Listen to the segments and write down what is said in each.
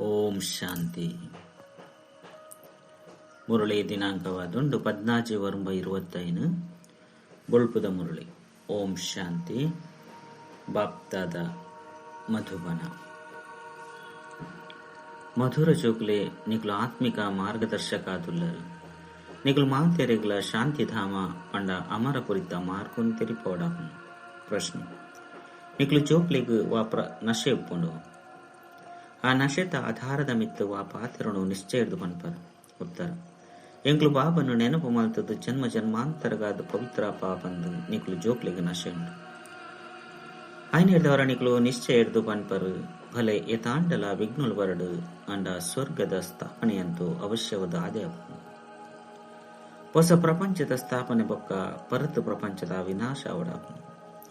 ಓಂ ಶಾಂತಿ. ಮುರಳಿ ದಿನಾಂಕವಾದುಂಡು ಪದ್ನಾಜಿ ವರ್ಮ ಇರುವತ್ತೈನು ಬೊಳ್ಪುದ ಮುರಳಿ. ಓಂ ಶಾಂತಿ. ಬಾಪ್ತಾದ ಮಧುಬನ. ಮಧುರ ಚೋಕ್ಲೆ ನಿಕ್ಲು ಆತ್ಮಿಕ ಮಾರ್ಗದರ್ಶಕ ಆದುಲ್ಲರು ನಿಗುಲು ಮಾತೆರೆಗ್ಲ ಶಾಂತಿಧಾಮ ಪಂಡ ಅಮರ ಕುರಿತ ಮಾರ್ಗುನ್ ಪೋಡಾಪನು ಪ್ರಶ್ನೆ. ನಿಕ್ಲು ಚೋಕ್ಲೆಗ್ ವಾಪ್ರ ನಶೆ ಉಪ್ಪುಂಡು. ಆ ನಶೆತ ಆಧಾರದ ಮಿತ್ತುವ ಪಾತ್ರನು ನಿಶ್ಚಯ ಪನ್ಪರ ಉತ್ತರ, ಎಂಕ್ಲು ಬಾಬನ್ನು ನೆನಪು ಮಲ್ತದ್ದು ಜನ್ಮ ಜನ್ಮಾಂತರಗಾದ ಪವಿತ್ರ ಪಾಪಂದು ನಿಕ್ಲು ಜೋಕ್ಲಿಗೆ ನಶೆ ಉಂಟು. ಆಯ್ನ ಹಿಡಿದವರ ನಿಕ್ಲು ನಿಶ್ಚಯ ಹಿಡಿದು ಪನ್ಪರು ಭಲೆ ಯಥಾಂಡಲ ವಿಘ್ನುಲ್ ಬರಡು ಅಂಡ ಸ್ವರ್ಗದ ಸ್ಥಾಪನೆಯಂತೂ ಅವಶ್ಯವಾದ ಆದೇ ಹೊಸ ಪ್ರಪಂಚದ ಸ್ಥಾಪನೆ ಬೊಕ್ಕ ಪರತ್ ಪ್ರಪಂಚದ ವಿನಾಶ ಅವಡ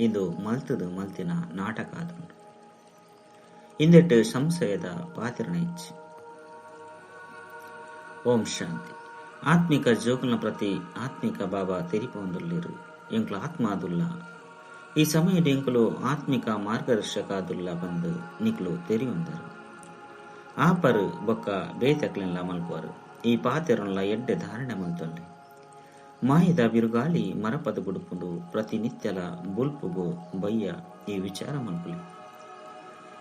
ಇದು ಮಲ್ತದು ಮಲ್ತಿನ ನಾಟಕ ಆದುಂಟು ಇಂದೆಟ್ಟು ಸಂಶಯದ ಪಾತಿರಣ ಇಚ್ಚಿ ಓಂ ಶಾಂತಿ ಆತ್ಮಿಕ ಜೋಕುಲ್ನ ಪ್ರತಿ ಆತ್ಮಿಕ ಬಾಬಾ ತೆರಿಪೊಂದುಲ್ಲಿರು ಎಂಕ್ಲು ಆತ್ಮ ಆದುಲ್ಲ ಈ ಸಮಯದ ಎಂಕುಲು ಆತ್ಮಿಕ ಮಾರ್ಗದರ್ಶಕ ಆದುಲ್ಲ ಬಂದು ನಿಕ್ಲು ತೆರಿಯೊಂದರು ಆಪರು ಬೊಕ್ಕ ಬೇತಕ್ಲೆಲ್ಲ ಮಲ್ಪುವರು ಈ ಪಾತೆರನ್ಲ ಎಡ್ಡೆ ಧಾರಣೆ ಮಲ್ತೊಲ್ಲಿ ಮಾಯದ ಬಿರುಗಾಳಿ ಮರಪದ ಬುಡುಪುಂಡು ಪ್ರತಿನಿತ್ಯಲ ಬುಲ್ಪುಗು ಬಯ್ಯ ಈ ವಿಚಾರ ಮಲ್ಪುಲಿ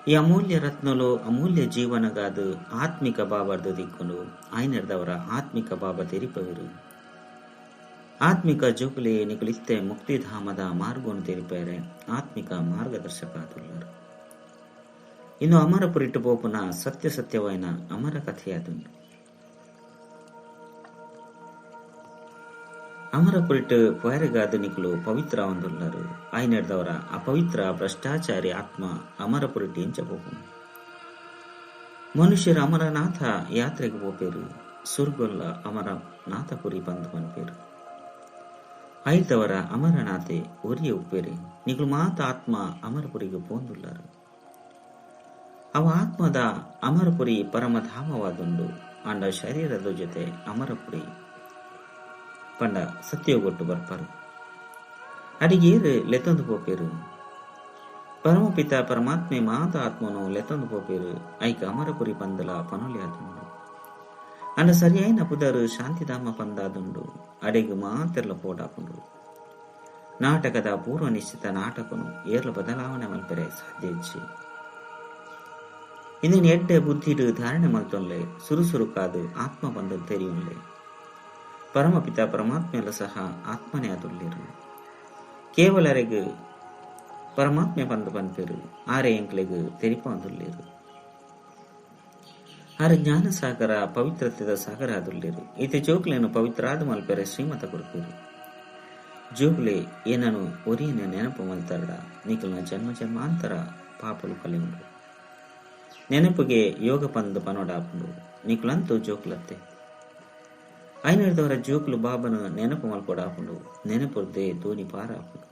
ಈ ಅಮೂಲ್ಯ ರತ್ನಲು ಅಮೂಲ್ಯ ಜೀವನಗಾದು ಆತ್ಮಿಕ ಬಾಬರ್ದ ದಿಕ್ಕುನು ಆಯ್ನರ್ದವರ ಆತ್ಮಿಕ ಬಾಬ ತೆರಿಪವಿರು. ಆತ್ಮಿಕ ಜೋಕುಲೆ ನಿಕುಲಿತ್ತೆ ಮುಕ್ತಿಧಾಮದ ಮಾರ್ಗವನ್ನು ತೆರಿಪರೆ ಆತ್ಮಿಕ ಮಾರ್ಗದರ್ಶಕ ಆದುಲ್ಲರು ಇನ್ನು ಅಮರಪುರಿಟ್ಟು ಪೋಪುನ ಸತ್ಯ ಸತ್ಯವಾಯಿನ ಅಮರ ಕಥೆಯಾದುಂಡು ಅಮರಪುರಿಟ್ಟು ಪೊಯರೆಗಾದ ನಿಕುಲು ಪವಿತ್ರ ಒಂದುಲ್ಲರು ಆಯ್ನಡ್ದವರ ಅಪವಿತ್ರ ಭ್ರಷ್ಟಾಚಾರಿ ಆತ್ಮ ಅಮರಪುರಿಟ್ಟು ಎಂಚಬಹುದು ಮನುಷ್ಯರ ಅಮರನಾಥ ಯಾತ್ರೆಗೆ ಹೋಪೇರು. ಸುರ್ಗೊಲ್ಲ ಅಮರನಾಥಪುರಿ ಬಂದು ಪನ್ಪೇರು ಐದವರ ಅಮರನಾಥೆ ಒರಿಯ ಉಪ್ಪೇರಿ. ನಿಗಳು ಮಾತ ಆತ್ಮ ಅಮರಪುರಿಗೆ ಪೋಂದುಲ್ಲರು ಅವ ಆತ್ಮದ ಅಮರಪುರಿ ಪರಮಧಾಮವಾದುಂಡು. ಅಂಡ ಶರೀರದ ಜೊತೆ ಅಮರಪುರಿ ಪಂಡ ಸತ್ಯೋಗೊಟ್ಟು ಬರ್ಪಾರು ಅಡಿಗೇರು ಲೆತ್ತೊಂದು ಪೋಪೇರು ಪರಮಪಿತ ಪರಮಾತ್ಮೆ ಮಾತ ಆತ್ಮನು ಲೆತ್ತೊಂದು ಪೋಪೇರು ಐಕ ಅಮರಪುರಿ ಪಂದಲ ಪನುಲಿ ಆದುಂಡು ಅಂಡ ಸರಿಯಾಯಿನ ಪುದರು ಶಾಂತಿಧಾಮ ಪಂದಾದುಂಡು ಅಡಿಗು ಮಾತೆರ್ಲ ಪೋಡಾಪುಂಡು ನಾಟಕದ ಪೂರ್ವ ನಿಶ್ಚಿತ ನಾಟಕನು ಏರ್ಲ ಬದಲಾವಣೆ ಮಲ್ಪರೆ ಸಾಧ್ಯ ಇಚ್ಚಿ ಇಂದಿನ ಎಡ್ಡೆ ಬುದ್ಧಿಡು ಧಾರಣೆ ಮಲ್ತೊನ್ಲೆ ಸುರುಸುರುಕಾದು ಆತ್ಮ ಬಂದು ತೆರಿಯುನ್ಲೆ ಪರಮಪಿತ ಪರಮಾತ್ಮೆಯಲ್ಲೂ ಸಹ ಆತ್ಮನೇ ಅದುಲ್ಲಿರು ಅರೆಗೆ ಪರಮಾತ್ಮೆ ಬಂದು ಬಂದಿರು, ಆರೆ ಎಂಕ್ಲೆಗು ತೆರಿಪಂದುಲ್ಲಿರು ಆರೆ ಜ್ಞಾನ ಸಾಗರ ಪವಿತ್ರತೆದ ಸಾಗರ ಅದುಲ್ಲಿರು ಈತೆ ಪವಿತ್ರ ಪವಿತ್ರಾದ ಮಲ್ಪೆರೆ ಶ್ರೀಮತ ಕೊಡ್ಪೇರು ಜೋಗ್ಲೆ, ಏನನು ಒರಿಯನ ನೆನಪು ಮಲ್ತಾಡ ನಿಖಲ್ನ ಜನ್ಮ ಜನ್ಮಾಂತರ ಪಾಪಲು ಕಲಿಯುಂಡು ನೆನಪಿಗೆ ಯೋಗ ಪಂದು ಪನೋಡಾಪುಂಡು ನಿಖಲಂತೂ ಜೋಕ್ಲತ್ತೆ ಐನರ್ದವರ ಜೋಕ್ಲು ಬಾಬನ ನೆನಪು ಮಲ್ಪೊಡಾಪುಂಡು ನೆನಪುರ್ದೆ ದೋಣಿ ಪಾರಾಪುಂಡು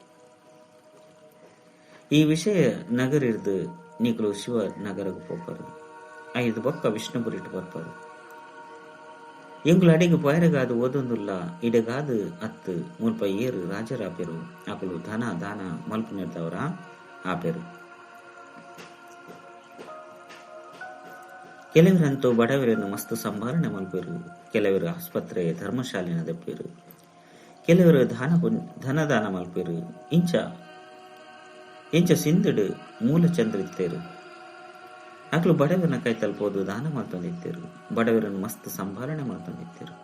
ಈ ವಿಷಯ ನಗರಿರ್ದು ನಿಖಲು ಶಿವ ನಗರgu ಪೋಪರು ಐದು ಬೊಕ್ಕ ವಿಷ್ಣುಪುರಿಟ್ಟು ಬರ್ಪರು. ಎಂಗ್ಲು ಅಡಿಗೆ ಪೊಯರೆಗಾದು ಓದೊಂದುಲ್ಲ, ಇಡಗಾದು ಅತ್ತು ಮುಲ್ಪ ಏರು ರಾಜರಾಪೆರು ಅಕಲು ಧನ ದಾನ ಮಲ್ಪು ನಿರ್ದವರ ಆಪೆರು ಕೆಲವರಂತೂ ಬಡವರನ್ನು ಮಸ್ತು ಸಂಭಾರಣೆ ಮಲ್ಪಿರು, ಕೆಲವರು ಆಸ್ಪತ್ರೆ ಧರ್ಮಶಾಲೆನ ದಪ್ಪಿರು, ಕೆಲವರು ದಾನ ಧನದಾನ ಮಲ್ಪಿರು, ಇಂಚ ಇಂಚ ಸಿಂದಡು ಮೂಲ ಚಂದ್ರಿತ್ತೇರು. ಅಕ್ಲು ಬಡವರನ್ನ ಕೈ ತಲುಪೋದು ದಾನ ಮಾಡ್ತೊಂದಿತ್ತೇರು ಬಡವರನ್ನು ಮಸ್ತ್ ಸಂಭಾರಣೆ ಮಾಡ್ತೊಂದಿತ್ತೇರು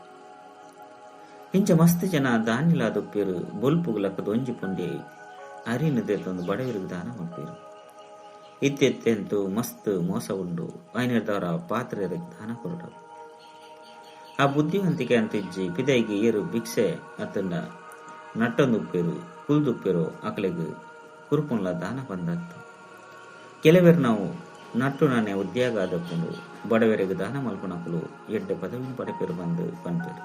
ಇಂಚ ಮಸ್ತ್ ಜನ ದಾನಿಲ ದೊಪ್ಪೇರು ಬೊಲ್ಪುಗುಲಕ್ಕ ದೊಂಜಿ ಪುಂಡಿ ಅರಿನದೇ ತಂದು ಬಡವರಿಗೆ ದಾನ ಮಾಡ್ಪೇರು ಇತ್ತೆತ್ತೆಂತೂ ಮಸ್ತ್ ಮೋಸ ಉಂಡು ಐನರ್ದವರ ಪಾತ್ರೆ ದಾನ ಕೊರಡು ಆ ಬುದ್ಧಿವಂತಿಕೆ ಅಂತಿಜ್ಜಿ ಪಿದೈಗೆ ಏರು ಭಿಕ್ಷೆ ಅತ್ತಂಡ. ನಟ್ಟೊಂದುಪ್ಪೇರು ಕುಲ್ದುಪ್ಪೇರು ಅಕಲೆಗ್ ಕುರುಪುನ್ಲ ದಾನ ಬಂದತ್ತು ಕೆಲವರು ನಾವು ನಟ್ಟು ನಾನೇ ಉದ್ಯೋಗ ಆದಪ್ಪುಂಡು, ಬಡವರಿಗೆ ದಾನ ಮಲ್ಪುನಕಲು ಎಡ್ಡೆ ಪದವಿನ ಪಡೆಪೇರು ಬಂದು ಪನ್ಪೇರು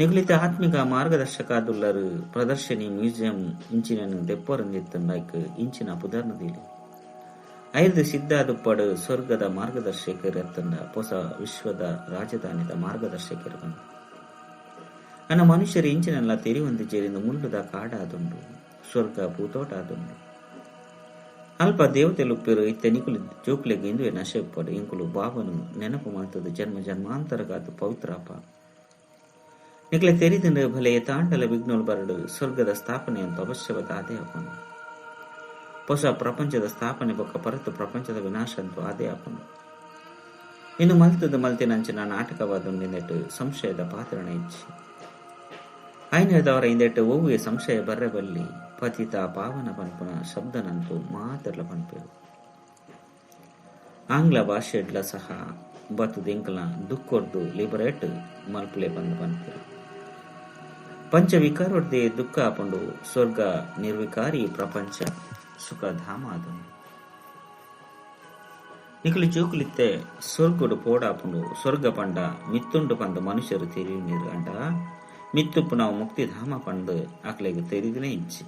ನಿಗಲಿತ ಆತ್ಮಿಕ ಮಾರ್ಗದರ್ಶಕ ದುಲ್ಲರು ಪ್ರದರ್ಶನಿ ಮ್ಯೂಸಿಯಂ ಇಂಚಿನ ದೆಪ್ಪರಂದಿತ್ತಂದಾಯ್ಕ ಇಂಚಿನ ಪುದರ್ನದಿಲಿ. ಐದು ಸಿದ್ಧಾದುಪ್ಪಡು ಸ್ವರ್ಗದ ಮಾರ್ಗದರ್ಶಕರ ತಂದ ಹೊಸ ವಿಶ್ವದ ರಾಜಧಾನಿದ ಮಾರ್ಗದರ್ಶಕರು ಬಂದ ನನ್ನ ಮನುಷ್ಯರು ಇಂಚಿನೆಲ್ಲ ತೆರಿಯೊಂದು ಜೇರಿಂದ ಮುಂಡದ ಕಾಡಾದುಂಡು ಸ್ವರ್ಗ ಭೂತೋಟ ಆದುಂಡು ಅಲ್ಪ ದೇವತೆಲುಪ್ಪಿರು ಇತ್ತೆ ನಿಕುಲು ಜೋಕ್ಲೆಗೆ ಇಂದುವೆ ನಶೆಪ್ಪಡು, ಇಂಕುಲು ಬಾಬನು ನೆನಪು ಮಾಡ್ತದೆ ಜನ್ಮ ಜನ್ಮಾಂತರಗಾದ ಪವಿತ್ರಪ್ಪ ನಿಕ್ಲೆ ತೆರಿದಿಂದ ಭಲೆಯ ತಾಂಡಲ ವಿಘ್ನೋಲ್ ಬರಡು ಸ್ವರ್ಗದ ಸ್ಥಾಪನೆ ಅಂತ ಅವಶ್ಯವಾದ ಅದೇ ಅಪ್ಪನು ಹೊಸ ಪ್ರಪಂಚದ ಸ್ಥಾಪನೆ ಬೊಕ್ಕ ಪರತು ಪ್ರಪಂಚದ ವಿನಾಶ ಅಂತೂ ಅದೇ ಅಪ್ಪನು ಇನ್ನು ಮಲ್ತದ ಮಲ್ತಿನಂಚಿನ ನಾಟಕವಾದೊಂದಿನೆಟ್ಟು ಸಂಶಯದ ಪಾತ್ರಣ ಇಚ್ಚಿ. ಐನದವರ ಹಿಂದೆಟ್ಟು ಓವಿಯ ಸಂಶಯ ಬರ್ರೆ ಬಲ್ಲಿ ಪತಿತ ಪಾವನ ಪನ್ಪುನ ಶಬ್ದನಂತೂ ಮಾತರ್ಲ ಪನ್ಪೇರು ಆಂಗ್ಲ ಭಾಷೆಡ್ಲ ಸಹ ಬತ್ತು ದಿಂಕ್ಲ ದುಕ್ಕೊರ್ದು ಲಿಬರೇಟ್ ಮಲ್ಪಲೆ ಬಂದು ಪಂಚ ವಿಕಾರೊಡ್ದೆ ದುಃಖ ಆಪಂಡು ಸ್ವರ್ಗ ನಿರ್ವಿಕಾರಿ ಪ್ರಪಂಚ ಸುಖ ಧಾಮ ಅದನು చూకులిత్తే స్వర్గుడు ಸ್ವರ್ಗುಡು ಪೋಡಾಪುಂಡು ಸ್ವರ್ಗ ಪಂಡ ಮಿತ್ತುಂಡು మనుషరు ಮನುಷ್ಯರು అంట ಮಿತ್ತುಪ್ಪು ನಾವು ಮುಕ್ತಿಧಾಮ ಪಂಡು ಆಕಲಿಗೆ ತೆರಿದನೇ ಇಚ್ಚಿ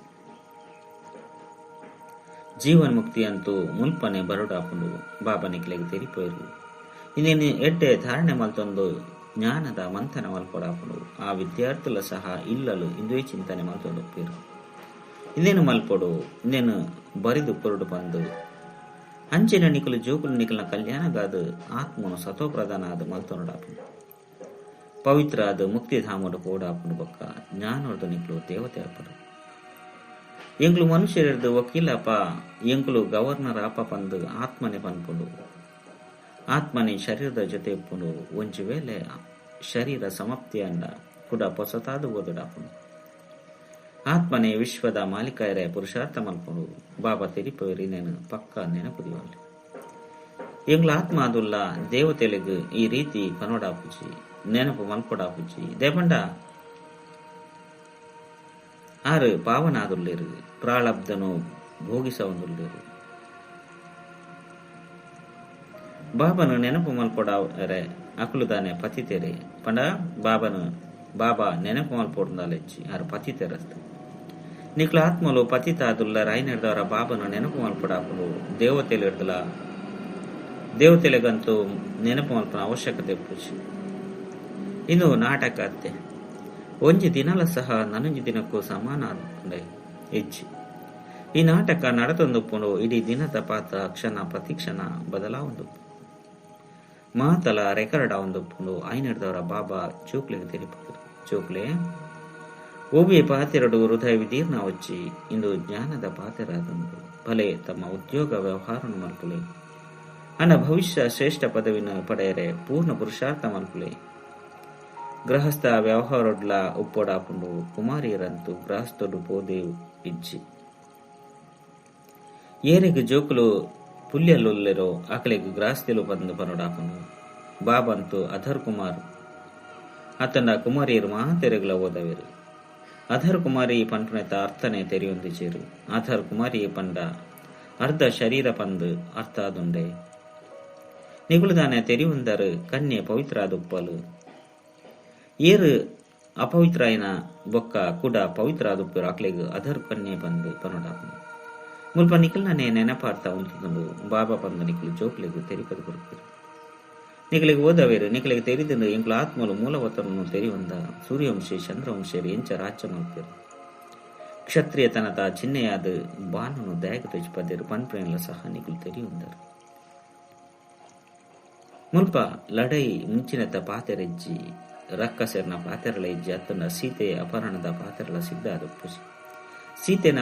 ಜೀವನ್ ಮುಕ್ತಿ ಅಂತೂ ಮುಲ್ಪನೆ ಬರುಡಾಪುಂಡು ಬಾಬನಿಕ್ಲೆಗೆ ತೆರಿಪೋಯ್ರು ಇನ್ನೇನು ಎಡ್ಡೆ ಧಾರಣೆ ಮಲ್ತೊಂದು ಜ್ಞಾನದ ಮಂಥನ ಮಲ್ಪೊಡಾಪುಂಡು ಆ ವಿದ್ಯಾರ್ಥುಲ ಸಹ ಇಲ್ಲಲು ಇಂದುವೇ ಚಿಂತನೆ ಮಲ್ತೊಂದು ಒಪ್ಪಿರು ಇನ್ನೇನು ಮಲ್ಪೊಡು, ಇನ್ನೇನು ಬರಿದು ಕೊರಡು ಬಂದು. ಅಂಚಿನ ನಿಕಲು ಜೋಕುಲು ನಿಕಲ್ನ ಕಲ್ಯಾಣಗಾದ ಆತ್ಮನು ಸತೋ ಪ್ರಧಾನ ಆದ ಮಲ್ತೊನಡಾಪುಂಡು ಪವಿತ್ರ ಆದ ಮುಕ್ತಿಧಾಮಡು ಕೂಡ ಬೊಕ್ಕ, ಜ್ಞಾನೋರ್ದು ನಿಕಲು ದೇವತೆ ಅಪ್ಪಡು ಎಂಕ್ಲು ಮನುಷ್ಯರದು ವಕೀಲಪ್ಪ ಎಂಕ್ಲು ಗವರ್ನರ್ ಅಪ್ಪ ಪಂದು ಆತ್ಮನೆ ಪನ್ಪುಂಡು ಆತ್ಮನೆ ಶರೀರದ ಜೊತೆ ಒಂಜಿ ವೇಳೆ ಶರೀರ ಸಮಾಪ್ತಿ ಅಂಡ ಕೂಡ ಪೊಸತಾದ ಓದಡಾಪುಂಡು ಆತ್ಮನೆ ವಿಶ್ವದ ಮಾಲೀಕರೇ ಪುರುಷಾರ್ಥ ಮಲ್ಪುಂಡು ಬಾಬಾ ತೆರಿಪೋರಿ ನೆನ, ಪಕ್ಕ ನೆನಪುದಿವಲ್ಲಿ ಎಂಗ್ಲ ಆತ್ಮ ಅದುಲ್ಲ ದೇವತೆಲೆಗು ಈ ರೀತಿ ಕನೋಡಾಪುಜಿ ನೆನಪು ಮಲ್ಪೊಡಾಪುಜಿ ದೇಪಂಡ ಆರು ಪಾವನಾದುಲ್ಲೇರು, ಪ್ರಾಳಬ್ಧನು ಭೋಗಿಸವಂದುಲ್ಲೇರು ಬಾಬನು ನೆನಪು ಮಲ್ಪೊಡಾರೆ ಅಕುಲುದಾನೆ ಪತಿತೆರೆ. ಪಂಡ, ಬಾಬನು, ಬಾಬಾ ನೆನಪು ಮಲ್ಪೊಡ್ದಾಲೆಚ್ಚಿ, ಆರು ಪತಿತೆರಸ್ತು. ನಿಕ್ಲ ಆತ್ಮಲು ಪತಿತಾದುಲ್ಲ ರಾಯ್ನೆಡ್ದವರ ಬಾಬನು ನೆನಪು ಮಲ್ಪಡಾಪುಡು ದೇವತೆಲು ಹಿಡ್ದಲ ದೇವತೆಲೆಗಂತೂ ನೆನಪು ಮಲ್ಪನ ಅವಶ್ಯಕತೆ ಪೂಜೆ. ಇನ್ನು ನಾಟಕ ಅತ್ತೆ. ಒಂಜಿ ದಿನಲ ಸಹ ನನಂಜಿ ದಿನಕ್ಕೂ ಸಮಾನ ಆದ್ಕೊಂಡೆ ಹೆಚ್ಚಿ ಈ ನಾಟಕ ನಡತೊಂದುಪ್ಪುಂಡು ಇಡೀ ದಿನದ ಪಾತ್ರ ಕ್ಷಣ ಪ್ರತಿಕ್ಷಣ ಬದಲಾವೊಂದು ಮಾತಲ ರೆಕಾರ್ಡ್ ಆವೊಂದುಪ್ಪುಂಡು ಐನಡ್ದವರ ಬಾಬಾ ಚೂಕ್ಲೆಗೆ ತೆರಿಪುದು ಚೂಕ್ಲೆ ಒಮ್ಮೆ ಹೃದಯ ವಿದೀರ್ಣ ಹೊಚ್ಚಿ ಇಂದು ಜ್ಞಾನದ ಪಾತೆರಾದಂತು ಭಲೆ ತಮ್ಮ ಉದ್ಯೋಗ ವ್ಯವಹಾರ ಮಲ್ಪುಲೆ ಅನ್ನ ಭವಿಷ್ಯ ಶ್ರೇಷ್ಠ ಪದವಿನ ಪಡೆಯರೆ, ಪೂರ್ಣ ಪುರುಷಾರ್ಥ ಮಲ್ಪುಲೆ ಗೃಹಸ್ಥ ವ್ಯವಹಾರೊಡ್ಲ ಒಪ್ಪೊಡಾಪುಂಡು ಕುಮಾರಿಯರಂತೂ ಗೃಹಸ್ಥೊಡು ಪೋದೇವು ಇಜ್ಜಿ. ಏರೆಗೆ ಜೋಕುಲು ಪುಲ್ಯಲ್ಲೊಲ್ಲೆರೋ ಆಕಲೆಗೆ ಗ್ರಾಸ್ತಿಲು ಬಂದು ಬನೊಡಾಪನು ಬಾಬಂತು ಅಧರ್ ಕುಮಾರ್ ಅತನ ಕುಮಾರಿಯರು ಮಹಾತೆರೆಗಳ ಓದವೆರು. ಕುಮಾರಿ ಪಂಪನೆತ ಅರ್ಥನೆ ತೆರೆಯೊಂದಿಚೇರು ಅಧರ್ ಕುಮಾರಿ ಪಂಡ, ಅರ್ಧ ಶರೀರ ಪಂದು, ಅರ್ಥ ಆದುಂಡೆ ನಿಗುಳುದಾನೆ ತೆರಿಯುಂದರ್ ಕನ್ಯೆ ಪವಿತ್ರ ಆದುಪ್ಪಲು ಏರು ಅಪವಿತ್ರ ಐನ ಬೊಕ್ಕ ಕೂಡ ಪವಿತ್ರ ಆದುಪ್ಪರು ಅಕ್ಲೆಗ್ ಅದರ್ ಕನ್ಯೆ ಬಂದು ಪನೊಡಾಪುಂಡು ಮುಲ್ಪ ನಿಖಲ್ನೇ ನೆನಪಾರ್ತಾ ಉಂಟುಕೊಂಡು ಬಾಬಾ ಪಂದು ನಿಖಲು ಜೋಕ್ಲೆಗ್ ತೆರಿಪದು ಕೊಡುತ್ತಾರೆ ಓದವೇರು ನಿಖಲಿಗೆ ತೆರೆದಿಂದ ಎಂಕ್ಲ ಆತ್ಮಲು ಮೂಲವತರನ್ನು ತೆರಿವಂದ ಸೂರ್ಯವಂಶಿ, ಚಂದ್ರವಂಶಿಯರು, ಎಂಚ ರಾಜ್ಯ ಮಲ್ಪರು ಕ್ಷತ್ರಿಯತನದ ಚಿಹ್ನೆಯಾದ ಬಾನನು ದಯಗ ತೆಜ್ಪದ್ದರು ಪನ್ಪ್ರೇನ್ಲ ಸಹ ನಿಖಲು ತೆರಿಯುಂದರು ಮುಲ್ಪ ಲಡೈ ಮುಂಚಿನತ ಪಾತೆರೆಜ್ಜಿ, ರಕ್ಕಸೆರ್ನ ಪಾತೆರಳ ಇಜ್ಜಿ ಅತ್ತನ ಸೀತೆಯ ಅಪಹರಣದ ಪಾತೆರಳ ಸಿದ್ಧ ಪುಸಿ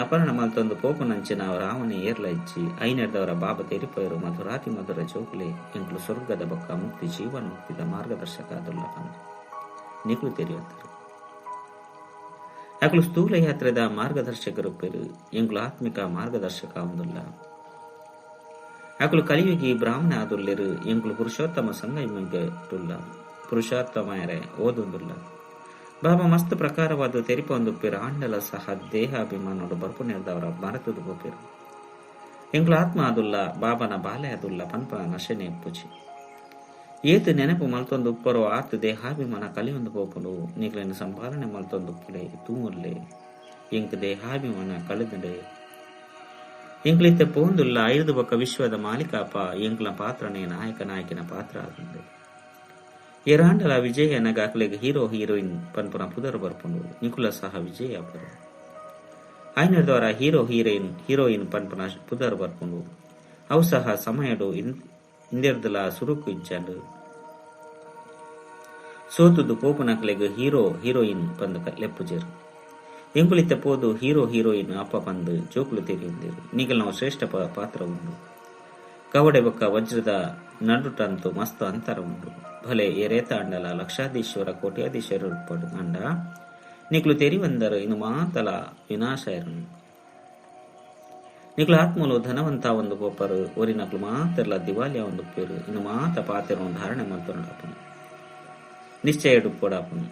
ಅಪರಣ ಮಲ್ತೊಂದು ಪೋಪನಂಚಿನ ರಾವಣ ಏರ್ಲ ಇಚ್ಚಿ ಐನೆರ್ದವರ ಬಾಬ ತೆರಿಪಯರು ಮಧುರಾತಿ ಮಧುರ ಚೌಕಲೆ ಎಂಕ್ಲು ಸ್ವರ್ಗದ ಬೊಕ್ಕ ಮುಕ್ತಿ ಜೀವನ ಮುಕ್ತಿದ ಮಾರ್ಗದರ್ಶಕ ಪಂದು ನಿಕ್ಲು ತೆರೆಯುತ್ತಾರೆ. ಅಕ್ಲು ಸ್ಥೂಲ ಯಾತ್ರೆದ ಮಾರ್ಗದರ್ಶಕರು ಪೆರು ಎಂಕ್ಲು ಆತ್ಮಿಕ ಮಾರ್ಗದರ್ಶಕ ಒಂದುಲ್ಲ ಅಕ್ಲು ಕಲಿಯುಗಿ ಬ್ರಾಹ್ಮಣ ಆದುಲ್ಲೆರು ಎಂಕ್ಲು ಪುರುಷೋತ್ತಮ ಸಂಗಮಿಗೆ ಪುರುಷೋತ್ತಮ ಓದುಂದುಲ್ಲ ಓದೊಂದುಲ್ಲ. ಬಾಬಾ, ಮಸ್ತ್ ಪ್ರಕಾರವಾದ ತೆರಿಪ ಒಂದು ಆಂಡಲ ಸಹ ದೇಹಾಭಿಮಾನೋಡು ಬರ್ಪು ನೆರೆದವರ ಬೋಪಿರು ಎಂಕ್ಲು ಆತ್ಮ ಅದುಲ್ಲ, ಬಾಬನ ಬಾಲೆ ಅದುಲ್ಲ ಪನ್ಪ ನಶೆನೆ ಪುಚಿ ಏತು ನೆನಪು ಮಲ್ತೊಂದು ಉಪ್ಪರೋ, ಆತ್ ದೇಹಾಭಿಮಾನ ಕಲಿಯೊಂದು ಪೋಪುಡು ನಿಗ್ಲಿನ ಸಂಪಾದನೆ ಮಲ್ತೊಂದು ಉಪ್ಪಿಡೆ ತೂಮುರ್ಲೆ ಎಂಕ್ ದೇಹಾಭಿಮಾನ ಕಳೆದಡೆ ಎಂಕ್ಲಿತ್ತ ಪೋಂದುಲ್ಲ ಐದು ಬೊಕ್ಕ ವಿಶ್ವದ ಮಾಲಿಕಾಪ ಎಂಕ್ಲ ಪಾತ್ರನೇ ನಾಯಕ ನಾಯಕಿನ ಪಾತ್ರ ಆದಂದು ಎರಾಂಡಲ ವಿಜಯ ನಗಾಕ್ಲೆಗ್ ಹೀರೋ ಹೀರೋಯಿನ್ ಪನ್ಪುನ ಪುದರ್ ಬರ್ಪುಂಡು ನಿಕುಲ ಸಹ ವಿಜಯ ಅಪರು ఆయన ద్వారా హీరో హీరోయిన్ హీరోయిన్ పన్పన పుదర్ ಬರ್ಕೊಂಡು ಅವು ಸಹ ಸಮಯಡು ಇಂದಿರ್ದಲ ಸುರುಕು ಇಚ್ಚಾಂಡು ಸೋತುದು ಪೋಪುನಕ್ಲೆಗ್ ಹೀರೋ ಹೀರೋಯಿನ್ ಪಂದು ಲೆಪ್ಪುಜೆರು ಎಂಕುಲಿತ್ತ ಪೋದು ಹೀರೋ ಹೀರೋಯಿನ್ ಅಪ್ಪ ಪಂದು ಜೋಕುಲು ತೆರೆಯುಂದಿರು ನಿಗಲ್ ನಾವು ಶ್ರೇಷ್ಠ ಪ- ಪಾತ್ರ ಉಂಡು ಕವಡೆ ಬೊಕ್ಕ ವಜ್ರದ ನಡುಟಂತು ಮಸ್ತ್ ಅಂತರ ಉಂಡು ಭಲೆ ಎರೇತ ಅಂಡಲ ಲಕ್ಷಾಧೀಶ್ವರ ಕೋಟ್ಯಾಧೀಶ್ವರ ಉಟ್ಪಡು ಅಂಡ. ತೆರಿವಂದರು ಇನ್ನು ಮಾತಲ ವಿನಾಶ ಇರನು ನಿಕ್ಲು ಆತ್ಮಲು ಧನವಂತ ಒಂದು ಗೊಬ್ಬರು ಒರಿ ನಕ್ಲು ಮಾತೆರ್ಲ ದಿವಾಲಿಯ ಒಂದು ಪೇರು, ಇನ್ನು ಮಾತ ಪಾತೆರ ಒಂದು ಧಾರಣೆ ಮಂತೊಂಡಾಪನು ನಿಶ್ಚಯ ಡುಪ್ಪೊಡಾಪನು.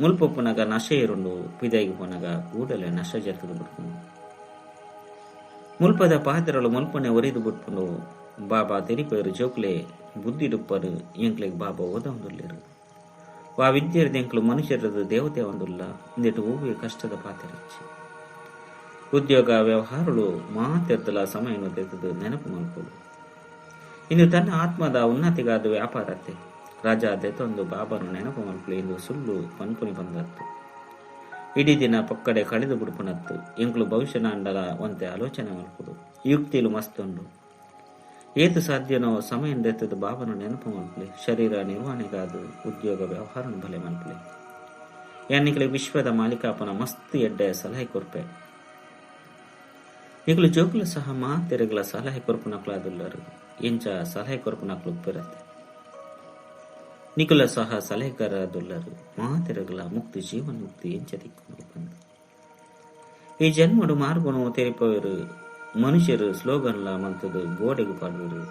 ಮುಲ್ಪೊಪ್ಪುನಗ ನಶೆ ಇರುಂಡು ಪಿದೈಗೆ ಹೋನಾಗ ಕೂಡಲೇ ನಶ ಜರ್ತದು ಮುಲ್ಪದ ಪಾತ್ರಗಳು ಮುಲ್ಪನೆ ಒರಿದು ಬಿಟ್ಕೊಂಡು ಬಾಬಾ ತೆರಿಪೇರು ಜೋಕ್ಲೆ ಬುದ್ಧಿ ಡುಪ್ಪರು ಎಂಕ್ಲೆಗ್ ಬಾಬಾ ಓದ ಒಂದುಲ್ಲೇರು ವಾ ವಿದ್ಯೆರ್ದು ಎಂಕ್ಲು ಮನುಷ್ಯರದು ದೇವತೆ ಒಂದುಲ್ಲ ಇಂದಿಟ್ಟು ಹೂವೆ ಕಷ್ಟದ ಪಾತ್ರಚ್ಚಿ. ಉದ್ಯೋಗ ವ್ಯವಹಾರಗಳು ಮಾತೆದ್ದಲ ಸಮಯನು ತೆಗೆದು ನೆನಪು ಮಲ್ಪೋದು. ಇಂದು ತನ್ನ ಆತ್ಮದ ಉನ್ನತಿಗಾದ ವ್ಯಾಪಾರತೆ ರಾಜ ದೆತೊಂದು ಬಾಬನು ನೆನಪು ಮಲ್ಪಲು ಎಂದು ಸುಳ್ಳು ಪನ್ಪುನಿ ಬಂದತ್ತು. ಇಡೀ ದಿನ ಪಕ್ಕಡೆ ಕಳೆದು ಬಿಡುಪುನತ್ತು ಇಂಕ್ಲು ಭವಿಷ್ಯ ಅಂಡಲ ಒಂತೆ ಆಲೋಚನೆ ಮಲ್ಪುದು ಯುಕ್ತಿಲು ಮಸ್ತುಂಡು. ಏತು ಸಾಧ್ಯನೋ ಸಮಯ ದೆತ್ತದು ಭಾವನ ನೆನಪು ಮಲ್ಪಲಿ ಶರೀರ ನಿರ್ವಹಣೆಗಾದು ಉದ್ಯೋಗ ವ್ಯವಹಾರ ಬಲೆ ಮಲ್ಪಲಿ ಎನ್ನಿಕಲಿ ವಿಶ್ವದ ಮಾಲೀಕಾಪನ ಮಸ್ತ್ ಎಡ್ಡೆ ಸಲಹೆ ಕೊರ್ಪೆ. ಈಗಲೂ ಜೋಕುಲು ಸಹ ಮಾತೆರೆಗಳ ಸಲಹೆ ಕೊರ್ಪುನಕ್ಲಾದುಲ್ಲರು ಇಂಚ ಸಲಹೆ ಉಪ್ಪಿರತ್ತೆ ನಿಕುಲ ಸಹ ಸಲಹೆಗಾರದುಲ್ಲರು ಮಾತೆರೆಗಳ ಮುಕ್ತಿ ಜೀವನ ಮುಕ್ತಿ ಎಂಚ ಬಂದರು ಬಂದು ಈ ಜನ್ಮಡು ಮಾರ್ಗನು ತೆರಪವರು ಮನುಷ್ಯರು ಸ್ಲೋಗನ್ಲ ಮಂತದು ಗೋಡೆಗೆ ಪಾಡುವರು.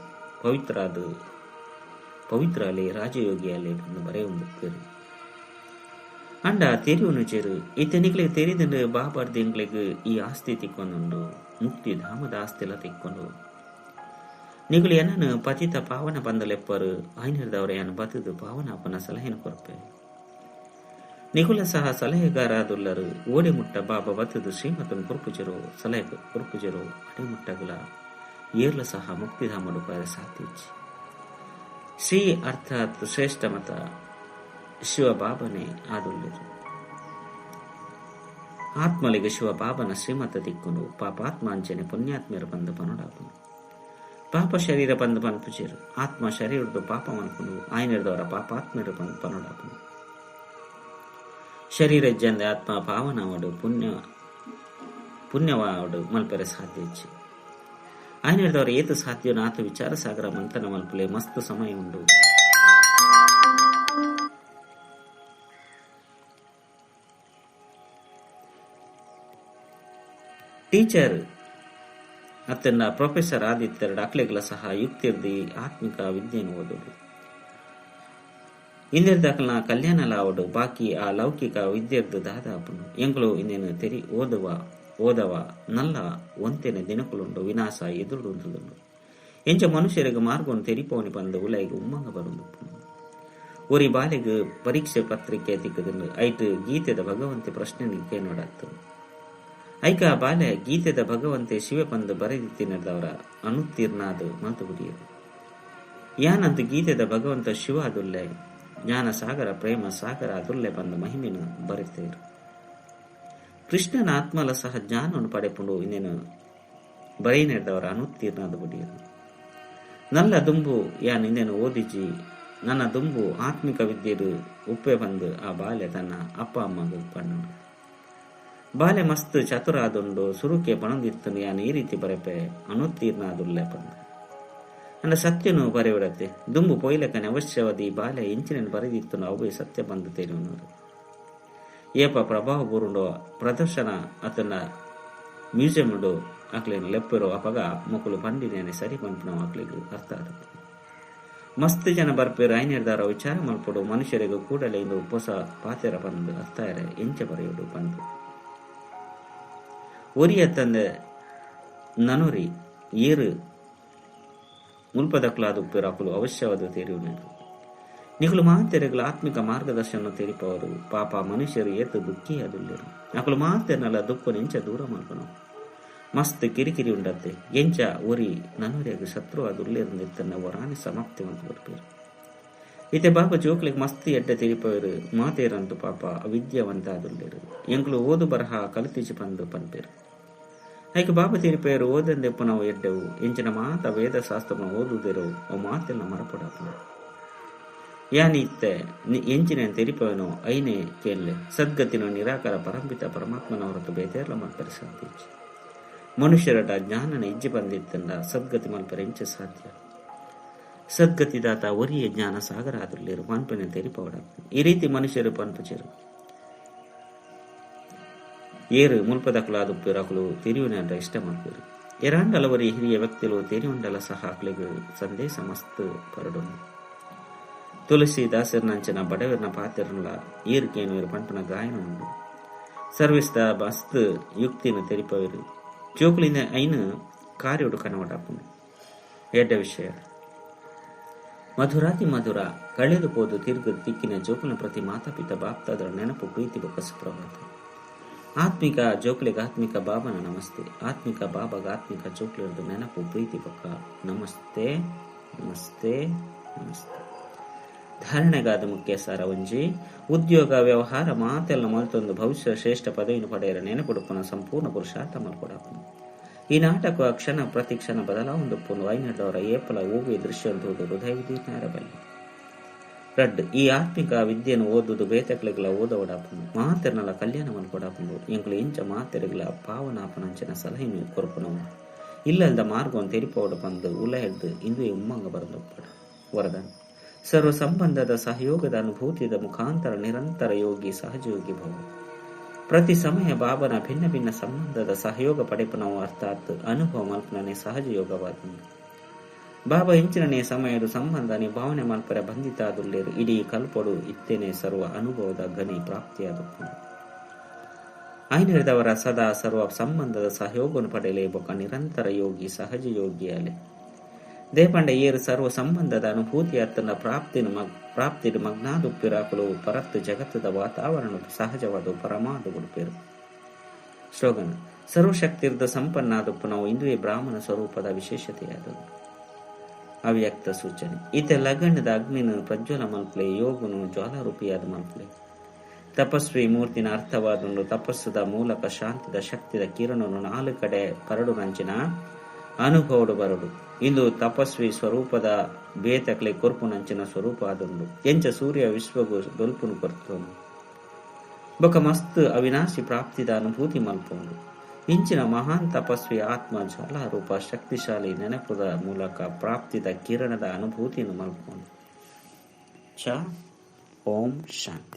ಪವಿತ್ರಾದು, ಪವಿತ್ರ ಅಲೆ, ರಾಜಯೋಗಿ ಅಲೆ ಬಂದು ಬರೆಯೊಂದು ಪೇರು ಅಂಡ ತೆರಿವನು ಚೆರು ಇತನಿಗಳಿಗೆ ತೆರಿದಂಡು ಬಾಬಾರ್ದು ಬಾಬಾರ್ದಿಂಗಳಿಗೆ ಈ ಆಸ್ತಿ ತಿಕ್ಕೊಂಡು ಮುಕ್ತಿ, ಧಾಮದ ಆಸ್ತಿಲ ತಿಕ್ಕೊಂಡು ಏನನು ಪತಿತ ಪಾವನ ಬಂದಲೆಪ್ಪರು. ಐನರ್ದವರ ಏನು ಬತದು ಪಾವನ ಅಪ್ಪನ ಸಲಹೆನ ಕೊರಪೆ ನಿಗುಲ ಸಹ ಸಲಹೆಗಾರಾದುಲ್ಲರು ಓಡಿ ಮುಟ್ಟ ಬಾಬ ಬತದು ಶ್ರೀಮತನ್ ಕುರುಕುಜರು, ಸಲಹೆ ಕುರುಪುಜರು ಅಡಿ ಮುಟ್ಟಗಲ ಏರ್ಲ ಸಹ ಮುಕ್ತಿಧಾಮಡು ಪರ ಸಾಧಿಸಿ ಶ್ರೀ ಅರ್ಥಾತ್ ಶ್ರೇಷ್ಠ ಮತ ಶಿವ ಬಾಬನೆ ಆದುಲ್ಲರು. ಆತ್ಮಲಿಗೆ ಶಿವ ಬಾಬನ ಶ್ರೀಮತ ದಿಕ್ಕುನು ಪಾಪಾತ್ಮಾಂಚನೆ ಪುಣ್ಯಾತ್ಮರು ಬಂದು ಪನೊಡಾಪನು ಪಾಪ ಶರೀರ ಬಂದು ಪನ್ಪುಜರು ಆತ್ಮ ಶರೀರದ್ದು ಪಾಪ ಮನ್ಕೊಂಡು ಪಾಪ ಪಾಪಾತ್ಮರು ಬಂದು ಪನೊಡಾಪನು ಶರೀರ ಜಂದ ಆತ್ಮ ಪಾವನವಾಡು ಪುಣ್ಯ ಪುಣ್ಯವಾಡು ಮಲ್ಪರೆ ಸಾಧ್ಯಚ್ಚಿ ಆಯ್ನದವರ ಏತು ಸಾಧ್ಯ ನಾತು ವಿಚಾರ ಸಾಗರ ಮಂಥನ ಮಲ್ಪಲೆ ಮಸ್ತ್ ಸಮಯ ಉಂಡು. ಟೀಚರ್ ಅತ್ತನ್ನ ಪ್ರೊಫೆಸರ್ ಆದಿತ್ಯರ ದಾಖಲೆಗಳ ಸಹ ಯುಕ್ತಿರ್ದಿ ಆತ್ಮಿಕ ವಿದ್ಯೆಯನ್ನು ಓದೋದು ಇಂದಿರ್ದಾಕಲ್ನ ಕಲ್ಯಾಣ ಲಾವಡು, ಬಾಕಿ ಆ ಲೌಕಿಕ ವಿದ್ಯೆರ್ದು ದಾದಾಪನು ಎಂಗಳು ಇನ್ನೇನು ತೆರಿ ಓದವ ಓದವ, ನಲ್ಲ ಒಂತೆನೆ ದಿನಕುಲುಂಡು, ವಿನಾಶ ಎದುರುಂದು ಎಂಚ ಮನುಷ್ಯರಿಗೆ ಮಾರ್ಗವನ್ನು ತೆರಿಪೋನಿ ಬಂದು ಉಲೈಗೆ ಉಮ್ಮಂಗ ಬರುಂದು ಒರಿ ಬಾಲೆಗೆ ಪರೀಕ್ಷೆ ಪತ್ರಿಕೆ ತಿಕ್ಕದನ್ನು ಐಟ್ ಗೀತೆದ ಭಗವಂತೆ ಪ್ರಶ್ನೆ ನಿಕ್ಕೆ ನೋಡತ್ತು ಐಕ ಬಾಲೆ ಗೀತೆದ ಭಗವಂತೆ ಶಿವಪಂದು ಬರೆದಿತ್ತಿ ಬರೆದಿತ್ತಿನದವರ ಅನುತ್ತೀರ್ಣಾದು ಮಾತು ಹುಡಿಯದು. ಯಾನಂತು ಗೀತೆದ ಭಗವಂತ ಶಿವ ಅದುಲ್ಲೆ ಜ್ಞಾನ ಸಾಗರ ಪ್ರೇಮ ಸಾಗರ ಅದುಲ್ಲೆ ಬಂದ ಮಹಿಮಿನ ಬರೆತೇರು ಕೃಷ್ಣನ ಆತ್ಮಲ ಸಹ ಜ್ಞಾನವನ್ನು ಪಡೆಪುಂಡು ಇನ್ನೇನು ಬರೆಯನೆಡ್ದವರ ಅನುತ್ತೀರ್ಣಾದು ಹುಡಿಯದು. ನಲ್ಲ ದುಂಬು ಯಾನ್ ಇನ್ನೇನು ಓದಿಜಿ, ನನ್ನ ದುಂಬು ಆತ್ಮಿಕ ವಿದ್ಯೆಯು ಉಪ್ಪೆ ಬಂದು ಆ ಬಾಲ್ಯ ತನ್ನ ಅಪ್ಪ ಅಮ್ಮಗೂ ಪಣ್ಣು ಬಾಲೆ ಮಸ್ತ್ ಚತುರಾದುಂಡು ಸುರುಕೆ ಪಣದಿತ್ತು ಯಾನ್ ಈ ರೀತಿ ಬರೆಪೆ ಅನುತ್ತೀರ್ಣಾದುಲ್ಲೆ ಪಂದು. ಅಂಡ ಸತ್ಯನು ಬರೆಯುಡತೆ ದುಂಬು ಪೊಯ್ಲಕನೆ ಅವಶ್ಯವದಿ ಬಾಲೆ ಇಂಚಿನ ಬರೆದಿತ್ತು ಅವೇ ಸತ್ಯ ಬಂದು ತೇರಿವನರು ಏಪ ಪ್ರಭಾವ ಬುರುಂಡು ಪ್ರದರ್ಶನ ಅತನ ಮ್ಯೂಸಿಯಂ ಉಂಡು ಅಕ್ಲಿನ ಲೆಪ್ಪಿರೋ ಅಪಗ ಮುಕ್ಕಲು ಪಂಡಿನೇನೆ ಸರಿ ಪಂಪಿನ ಅಕ್ಲಿಗೂ ಅರ್ಥ ಆಗುತ್ತೆ ಮಸ್ತ್ ಜನ ಬರ್ಪೇರು ನಿರ್ಧಾರ ವಿಚಾರ ಮಲ್ಪಡು ಮನುಷ್ಯರಿಗೂ ಕೂಡಲೇ ಇಂದು ಹೊಸ ಪಾತೆರ ಬಂದು ಅರ್ಥ ಎಂಚ ಬರೆಯುವುದು ಬಂದು. ಒರಿಯ ತಂದೆ ನನುರಿ ಏರು ಮುಲ್ಪದಕ್ಲಾದ ಉಪ್ಪಿರಾಕಲು ಅವಶ್ಯವಾದ ತೆರಿಯುವರು ನಿಖಲು ಮಾತೆರೆಗಳ ಆತ್ಮಿಕ ಮಾರ್ಗದರ್ಶನ ತೆರಿಪವರು. ಪಾಪ ಮನುಷ್ಯರು ಏತು ದುಃಖಿ ಅದುಲ್ಲೇರು ನಕಲು ಮಾತೆನಲ್ಲ ದುಃಖ ನೆಂಚ ದೂರ ಮಾಡ್ಕೊಣ ಮಸ್ತ್ ಕಿರಿಕಿರಿ ಉಂಡತ್ತೆ. ಎಂಚ ಒರಿ ನನುರಿಯಾಗ ಶತ್ರು ಅದುಲ್ಲೇರು ನಿತ್ತನ್ನ ವರಾಣಿ ಸಮಾಪ್ತಿ ಅಂತ ಬರ್ಪೇರು ಇತ್ತೆ ಪಾಪ ಜೋಕ್ಲಿಗೆ ಮಸ್ತ್ ಎಡ್ಡ ತಿರಿಪವರು. ಮಾತೇರಂತು ಪಾಪ ಅವಿದ್ಯಾವಂತ ಆದುಲ್ಲೇರು ಎಂಕ್ಲು ಓದು ಬರಹ ಕಲಿತಿಚಿ ಬಂದು ಪನ್ಪೇರು. ಐಕೆ ಬಾಬಾ ತಿರಿಪೇರು ಓದಂದೆಪ್ಪು ನಾವು ಎಡ್ಡೆವು ಇಂಚಿನ ಮಾತ ವೇದ ಶಾಸ್ತ್ರನ ಓದುದಿರು ಅವು ಮಾತೆಲ್ಲ ಮರಪಡಪ್ಪ ಯಾನಿತ್ತೆ ಎಂಚಿನ ತೆರಿಪವನು, ಐನೆ ಕೇಳಲೆ. ಸದ್ಗತಿನ ನಿರಾಕಾರ ಪರಂಪಿತ ಪರಮಾತ್ಮನ ಹೊರತು ಬೇತೇರ್ಲ ಮಲ್ಪರೆ ಸಾಧ್ಯ ಮನುಷ್ಯರಟ ಜ್ಞಾನನ ಇಜ್ಜಿ ಬಂದಿತ್ತಂದ, ಸದ್ಗತಿ ಮಲ್ಪರೆ ಎಂಚ ಸಾಧ್ಯ. ಸದ್ಗತಿದಾತ ಒರಿಯ ಜ್ಞಾನ ಸಾಗರ ಆದ್ರಲ್ಲಿರು ಪನ್ಪನೆ ತೆರಿಪವಡ. ಈ ರೀತಿ ಮನುಷ್ಯರು ಪನ್ಪಚರು. ಏರು ಮುಲ್ಪದಕುಲಾದ ಪಿರಕುಲು ತೆರಿಯುವಂಡ ಇಷ್ಟ ಮಾಡ್ತೀರಿ ಎರಾಂಡಲವರಿ ಹಿರಿಯ ವ್ಯಕ್ತಿಗಳು ತೆರಿಯುಂಡಲ ಸಹ ಅಕ್ಲಿಗೆ ಸಂದೇಶ ಮಸ್ತ್ ತುಲಸಿ ತುಳಸಿ ದಾಸರ್ನಂಚಿನ ಬಡವರನ ಪಾತ್ರನುಲ ಈರ್ಕೇನು ಇರು ಪಂಪನ ಗಾಯನ ಉಂಡು ಸರ್ವಿಸ್ತ ಬಸ್ತ್ ಯುಕ್ತಿನ ತೆರಿಪವರು. ಜೋಕುಲಿಂದ ಐನು ಕಾರ್ಯೋಡು ಕನವಡಾಪುಂಡು ಎಡ್ಡ ವಿಷಯ. ಮಧುರಾತಿ ಮಧುರ ಕಳೆದು ಹೋದು ತಿರುಗು ದಿಕ್ಕಿನ ಜೋಕುಲ ಪ್ರತಿ ಮಾತಾಪಿತ ಬಾಪ್ತಾದರ ನೆನಪು ಪ್ರೀತಿ ಬೊಕ್ಕ ಸುಪ್ರಭಾತ. ಆತ್ಮಿಕ ಜೋಕ್ಲಿಗೆ ಆತ್ಮಿಕ ಬಾಬನ ನಮಸ್ತೆ. ಆತ್ಮಿಕ ಬಾಬಾಗ ಆತ್ಮಿಕ ಜೋಕ್ಲಿರದು ನೆನಪು, ಪ್ರೀತಿ ಪಕ್ಕ ನಮಸ್ತೆ ನಮಸ್ತೆ ನಮಸ್ತೆ. ಧಾರಣೆಗಾದ ಮುಖ್ಯ ಸಾರ ಒಂಜಿ, ಉದ್ಯೋಗ, ವ್ಯವಹಾರ, ಮಾತೆಲ್ಲ ಮಲ್ತೊಂದು ಭವಿಷ್ಯ ಶ್ರೇಷ್ಠ ಪದವಿಯನ್ನು ಪಡೆಯರ ನೆನಪುಡುಪನ ಸಂಪೂರ್ಣ ಪುರುಷಾರ್ಥ ಮಾಡ್ಕೊಡಪ್ಪನು ಈ ನಾಟಕ ಕ್ಷಣ ಪ್ರತಿ ಕ್ಷಣ ಬದಲಾವೊಂದುಪ್ಪುನು ವೈನಡ್ಡವರ ಏಪಲ ಓವಿ ದೃಶ್ಯ ಅಂತುವುದು ಹೃದಯ ವಿದೀರ್ಣರಬಲ್ಲಿ ರಡ್ ಈ ಆತ್ಮಿಕ ವಿದ್ಯೆಯನ್ನು ಓದುದು ಬೇತಕ್ಲೆಗಳ ಓದವಡಾಪನು ಮಾತೆರ್ನಲ ಕಲ್ಯಾಣವನ್ನು ಕೊಡಾಪನು ಎಂಕ್ಲು ಇಂಚ ಮಾತೆರೆಗಳ ಪಾವನಾಪನಂಚಿನ ಸಲಹೆಯನ್ನು ಕೊರಪನವು ಇಲ್ಲದ ಮಾರ್ಗವನ್ನು ತೆರಿಪೋಡ ಬಂದು ಉಲ ಹಿಡ್ದು ಇಂದು ಉಮ್ಮಂಗ ಬರಲು ವರದಾನ. ಸರ್ವ ಸಂಬಂಧದ ಸಹಯೋಗದ ಅನುಭೂತಿದ ಮುಖಾಂತರ ನಿರಂತರ ಯೋಗಿ ಸಹಜಯೋಗಿ ಭವ. ಪ್ರತಿ ಸಮಯ ಬಾಬನ ಭಿನ್ನ ಭಿನ್ನ ಸಂಬಂಧದ ಸಹಯೋಗ ಪಡೆಪನವು ಅರ್ಥಾತ್ ಅನುಭವ ಮಲ್ಪನೇ ಸಹಜ ಯೋಗವಾದಂದು ಬಾಬಾ ಹೆಂಚಿನನೇ ಸಮಯದ ಸಂಬಂಧ ನಿಭಾವನೆ ಮಲ್ಪರ ಬಂಧಿತಾದುಲ್ಲೇರು. ಇಡೀ ಕಲ್ಪಡು ಇತ್ತೇನೆ ಸರ್ವ ಅನುಭವದ ಗನಿ ಪ್ರಾಪ್ತಿಯಾದ ಐನಿರಿದವರ ಸದಾ ಸರ್ವ ಸಂಬಂಧದ ಸಹಯೋಗವನ್ನು ಪಡೆಯಲೇಬೇಕ ನಿರಂತರ ಯೋಗಿ, ಸಹಜ ಯೋಗಿ ಅಲೆ. ದೇಪಂಡ ಏರು ಸರ್ವ ಸಂಬಂಧದ ಅನುಭೂತಿ ಅತ್ತನ ಪ್ರಾಪ್ತಿನ ಮಗ್ ಮಗ್ನಾದುಪ್ಪಿರಾಕಲು ಮಗ್ನಾದು ಪಿರಾಕಲು ಪರತ್ತು ಜಗತ್ತದ ವಾತಾವರಣ ಸಹಜವಾದ ಪರಮಾದು ಉಡುಪಿರು ಶ್ಲೋಗನ ಸರ್ವಶಕ್ತಿರ್ದ ಸಂಪನ್ನಾದಪ್ಪು ನಾವು ಇಂದುವೆ ಬ್ರಾಹ್ಮಣ ಸ್ವರೂಪದ ವಿಶೇಷತೆಯಾದವು ಅವ್ಯಕ್ತ ಸೂಚನೆ. ಈತ ಲಗ್ನದ ಅಗ್ನಿನ ಪ್ರಜ್ವಲ ಮಲ್ಪಲೆ ಯೋಗನು ಜ್ವಾಲಾರೂಪಿಯಾದ ಮಲ್ಪಲೆ ತಪಸ್ವಿ ಮೂರ್ತಿನ ಅರ್ಥವಾದುಂಡು ತಪಸ್ಸದ ಮೂಲಕ ಶಾಂತಿದ ಶಕ್ತಿದ ಕಿರಣನು ನಾಲ್ಕು ಕಡೆ ಕರಡು ನಂಚಿನ ಅನುಭವಡು ಬರಡು. ಇಂದು ತಪಸ್ವಿ ಸ್ವರೂಪದ ಬೇತಕ್ಲೆ ಕೊರ್ಪು ನಂಚಿನ ಸ್ವರೂಪ ಆದುಂಡು ಎಂಚ ಸೂರ್ಯ ವಿಶ್ವಗು ದೊಲ್ಪುನು ಕೊರ್ತು. ಬೊಕ ಮಸ್ತ್ ಅವಿನಾಶಿ ಪ್ರಾಪ್ತಿದ ಅನುಭೂತಿ ಮಲ್ಪುಂಡು ಇಂಚಿನ ಮಹಾನ್ ತಪಸ್ವಿ ಆತ್ಮ ಜ್ವಾಲಾರೂಪ ಶಕ್ತಿಶಾಲಿ ನೆನಪುದ ಮೂಲಕ ಪ್ರಾಪ್ತಿದ ಕಿರಣದ ಅನುಭೂತಿಯನ್ನು ಮಲ್ಕೊಂಡು ಚ, ಓಂ, ಶಾಂತಿ.